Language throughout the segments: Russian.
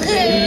Très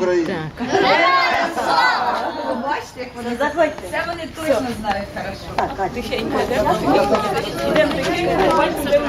Україні. Так бачите, Все они точно знают хорошо. Так, тихенько. Йдемо тихенько, пальцем.